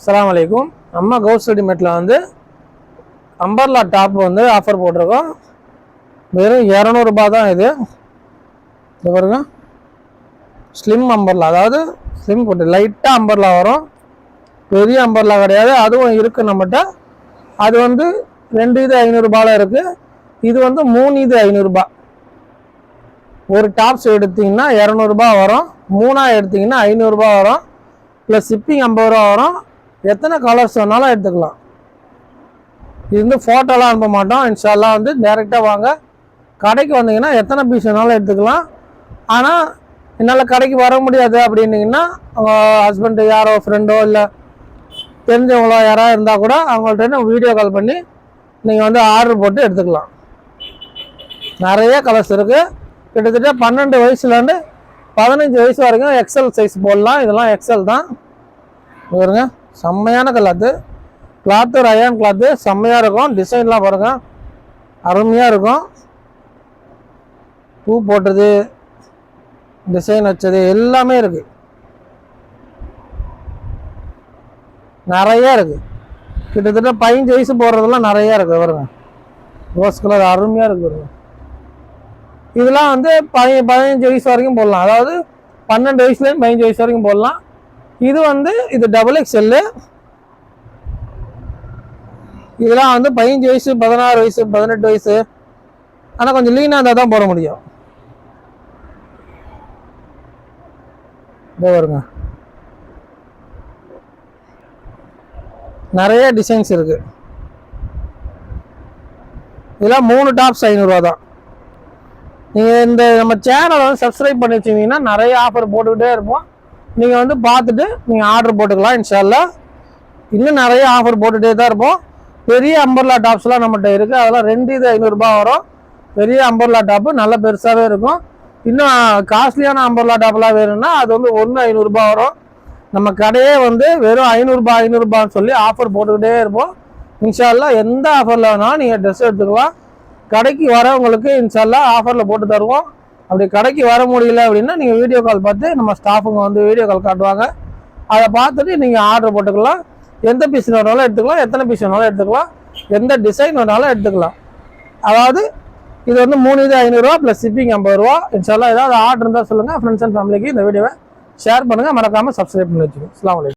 அஸ்லாம் வலைக்கும் நம்ம கவுஸ் ரெடிமேட்டில் வந்து அம்பர்லா டாப் வந்து ஆஃபர் போட்டிருக்கோம். வெறும் இரநூறுபா தான் இது. இது பாருங்க. ஸ்லிம் அம்பர்லா அதாவது ஸ்லிம் போட்டு லைட்டாக அம்பர்லா வரும். பெரிய அம்பர்லா கிடையாது. அதுவும் இருக்குது நம்மகிட்ட. அது வந்து ரெண்டு இது ஐநூறுரூபாவில் இருக்குது இது வந்து மூணு இது ஐநூறுரூபா ஒரு டாப்ஸ் எடுத்திங்கன்னா இரநூறுபா வரும். மூணாக எடுத்தீங்கன்னா ஐநூறுரூபா வரும். ப்ளஸ் ஷிப்பிங் ஐம்பது ரூபா வரும். எத்தனை கலர்ஸ் வேணாலும் எடுத்துக்கலாம். இது வந்து ஃபோட்டோலாம் அனுப்ப மாட்டோம். இன்ஷால்லாம் வந்து டேரெக்டாக வாங்க. கடைக்கு வந்தீங்கன்னா எத்தனை பீஸ் வேணாலும் எடுத்துக்கலாம். ஆனால் என்னால் கடைக்கு வர முடியாது அப்படின்னீங்கன்னா அவங்க ஹஸ்பண்டு யாரோ ஃப்ரெண்டோ இல்லை தெரிஞ்சவங்களோ யாராவது இருந்தால் கூட அவங்கள்ட்ட வீடியோ கால் பண்ணி நீங்கள் வந்து ஆர்டர் போட்டு எடுத்துக்கலாம். நிறைய கலர்ஸ் இருக்குது கிட்டத்தட்ட பன்னெண்டு வயசுலேருந்து பதினஞ்சு வயசு வரைக்கும் எக்ஸல் சைஸ் போடலாம். இதெல்லாம் எக்ஸல் தான். பாருங்கள் செம்மையான கிளாத்து கிளாத்து ரயான் கிளாத்து செம்மையாக இருக்கும். டிசைன்லாம் பாருங்கள் அருமையாக இருக்கும். பூ போட்டது டிசைன் வச்சது எல்லாமே இருக்குது நிறையா இருக்குது கிட்டத்தட்ட பதினஞ்சு வயசு போடுறதெல்லாம் நிறையா இருக்குது பாருங்க. ரோஸ் கலர் அருமையாக இருக்குது பாருங்க. இதெல்லாம் வந்து பதி பதினஞ்சு வயசு வரைக்கும் போடலாம். அதாவது பன்னெண்டு வயசுலேருந்து பதினஞ்சு வயசு வரைக்கும் போடலாம். இது வந்து இது டபுள் எக்ஸ்எல்லு இதெல்லாம் வந்து பதினஞ்சு வயசு பதினாறு வயசு பதினெட்டு வயசு. ஆனால் கொஞ்சம் லீனாக இருந்தால் தான் போட முடியும். இதோ வருங்க நிறைய டிசைன்ஸ் இருக்கு. இதெல்லாம் மூணு டாப்ஸ் ஐநூறுரூவா தான். நீங்கள் இந்த நம்ம சேனலை வந்து சப்ஸ்கிரைப் பண்ணி வச்சிங்கன்னா நிறைய ஆஃபர் போட்டுக்கிட்டே இருப்போம். நீங்கள் வந்து பார்த்துட்டு நீங்கள் ஆர்டர் போட்டுக்கலாம் இன்ஷால்லா இன்னும் நிறைய ஆஃபர் போட்டுகிட்டே தான் இருப்போம். பெரிய அம்பர்லா டாப்ஸ்லாம் நம்மகிட்ட இருக்குது அதெல்லாம் ரெண்டு இது ஐநூறுரூபா வரும். பெரிய அம்பர்லா டாப்பு நல்ல பெருசாகவே இருக்கும். இன்னும் காஸ்ட்லியான அம்பர்லா டாப்லாம் வேணும்னா அது வந்து ஒன்று ஐநூறுரூபா வரும். நம்ம கடையே வந்து வெறும் ஐநூறுரூபா ஐநூறுரூபான்னு சொல்லி ஆஃபர் போட்டுக்கிட்டே இருப்போம். இன்ஷால்லா எந்த ஆஃபரில் வேணாலும் நீங்கள் ட்ரெஸ் எடுத்துக்கலாம். கடைக்கு வரவங்களுக்கு இன்ஷால்லா ஆஃபரில் போட்டு தருவோம். அப்படி கடைக்கு வர முடியல அப்படின்னா நீங்கள் வீடியோ கால் பார்த்து நம்ம ஸ்டாஃபுங்க வந்து வீடியோ கால் காட்டுவாங்க. அதை பார்த்துட்டு நீங்கள் ஆர்டர் போட்டுக்கலாம். எந்த பீஸ் வேணாலும் எடுத்துக்கலாம். எத்தனை பீஸ் வேணாலும் எடுத்துக்கலாம். எந்த டிசைன் வேணாலும் எடுத்துக்கலாம். அதாவது இது வந்து மூணு இது ஐநூறுரூவா ப்ளஸ் ஷிப்பிங் ஐம்பது ரூபா. இன்ஷால்லாம் ஏதாவது ஆர்டர் இருந்தால் சொல்லுங்கள் ஃப்ரெண்ட்ஸ் அண்ட் ஃபேமிலிக்கு இந்த வீடியோவை ஷேர் பண்ணுங்கள் மறக்காமல் சப்ஸ்கிரைப் பண்ணி வச்சுக்கோங்க. அஸ்லாம் அலைக்கும்.